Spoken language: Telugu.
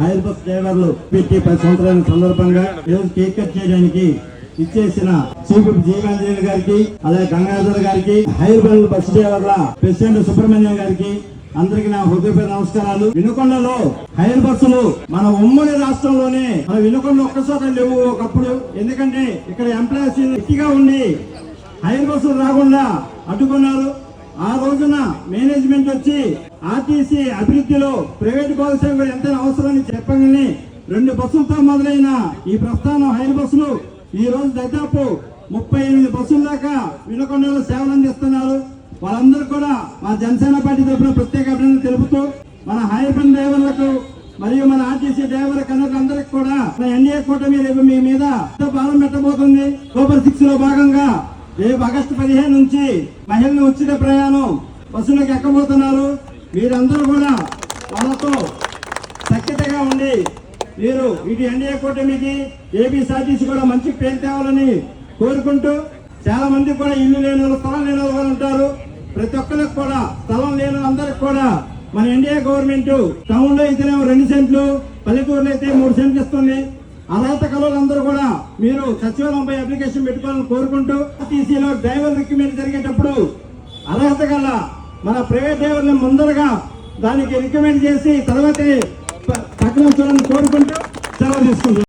హైర్ బస్ డ్రైవర్లు పెట్టి పది సంవత్సరాల సందర్భంగా ఈరోజు కేక్ కట్ చేయడానికి ఇచ్చేసిన చీఫ్ జీవాంజలి గారికి అలాగే గంగాధర్ గారికి హైర్ బస్ డ్రైవర్ల ప్రెసిడెంట్ సుబ్రహ్మణ్యం గారికి అందరికి నా హృదయపూర్వక నమస్కారాలు. వినుకొండలో హైర్ బస్సులు మన ఉమ్మడి రాష్ట్రంలోనే మన వినుకొండ ఒక్కసారి లేవు ఒకప్పుడు. ఎందుకంటే ఇక్కడ ఎంప్లాయీస్ ఎక్కువగా ఉండి హైర్ బస్సులు రాకుండా అడ్డుకున్నారు. ఆ రోజున మేనేజ్మెంట్ వచ్చి ఆర్టీసీ అభివృద్ధిలో ప్రైవేట్ భాగస్వామ్యం ఎంత అవసరమని చెప్పగానే రెండు బస్సులతో మొదలైన ఈ ప్రస్థానం హైర్ బస్సులు ఈ రోజు దాదాపు ముప్పై ఎనిమిది బస్సుల దాకా వినకొండలో సేవలు అందిస్తున్నారు. వాళ్ళందరూ కూడా మా జనసేన పార్టీ తరఫున ప్రత్యేక అభినందన తెలుపుతూ మన హైబన్ డ్రైవర్లకు మరియు మన ఆర్టీసీ డ్రైవర్ కనుక అందరికి కూడా మన ఎన్డీఏ కూటమి రేపు మీ మీద ఎంతో భారం పెట్టబోతుంది. సూపర్ సిక్స్లో భాగంగా రేపు ఆగస్టు పదిహేను నుంచి మహిళలు ఉచిత ప్రయాణం బస్సులకు ఎక్కబోతున్నారు. మీరందరూ కూడా వాళ్ళతో సఖ్యతగా ఉండి మీరు ఇటు ఎన్డీఏ కూటమికి ఏపీసార్టీసీ కూడా మంచి పేరు తేవాలని కోరుకుంటూ చాలా మంది కూడా ఇల్లు లేని వాళ్ళు, స్థలం లేని వాళ్ళు ఉంటారు. ప్రతి ఒక్కరికి కూడా స్థలం లేని అందరికి కూడా మన ఎన్డీఏ గవర్నమెంట్ టౌన్లో అయితేనేమో రెండు సెంట్లు పల్లెటూరులో అయితే మూడు సెంట్లు ఇస్తుంది. అర్హత కళలందరూ కూడా మీరు సచివాలయంపై అప్లికేషన్ పెట్టుకోవాలని కోరుకుంటూ ఆర్టీసీలో డ్రైవర్ రిక్రూట్మెంట్ జరిగేటప్పుడు అర్హత గల మన ప్రైవేట్ డ్రైవర్ని ముందరగా దానికి రికమెండ్ చేసి తర్వాతే ప- పక్కన చూడాలని కోరుకుంటూ సెలవు తీసుకుంటున్నాం.